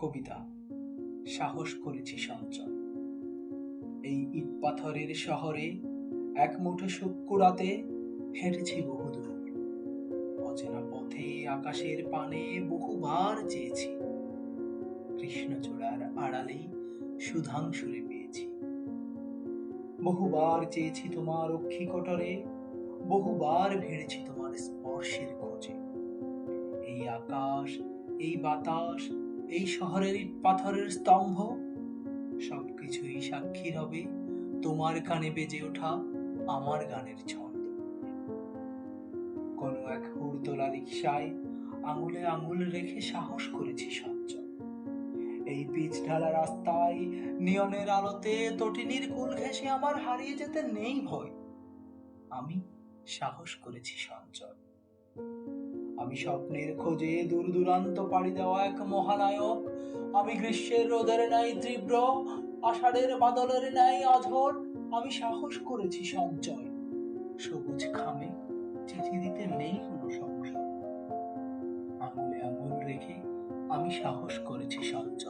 কবিতা, সাহস করেছি সঞ্চয়। এই ইট পাথরের শহরে এক মুঠো শুক্কুরাতে হেঁটেছি বহুদূর। অচেনা পথে আকাশের পানে বহুবার চেয়েছি। কৃষ্ণচূড়ার আড়ালেই সুধাংশুরে পেয়েছি। বহুবার চেয়েছি তোমার অক্ষিকটরে বহুবার ভিড়েছি তোমার স্পর্শের খোঁজে। এই আকাশ, এই বাতাস এই শহরের পাথরের স্তম্ভ, সবকিছুই সাক্ষী রবে তোমার কানে বেজে ওঠা আমার গানের ছন্দ। কোনো এক হুড়দোলা রিক্সায় আঙুলে আঙুল রেখে সাহস করেছি সঞ্চয় এই পিচ ঢালা রাস্তায় নিয়নের আলোতে তটিনীর কুল ঘেঁষে আমার হারিয়ে যেতে নেই ভয়। আমি সাহস করেছি সঞ্চয়। আমি স্বপ্নের খোঁজে দূর দূরান্ত পাড়ি দেওয়া এক মহানায়ক। আমি গ্রীষ্মের রোদের নাই তীব্র, আষাঢ়ের বাদলের নাই অঝর। আমি সাহস করেছি সঞ্চয়। সবুজ খামে চিঠি দিতে নেই কোনো সংসার। আঙুলে আঙুল রেখে আমি সাহস করেছি সঞ্চয়।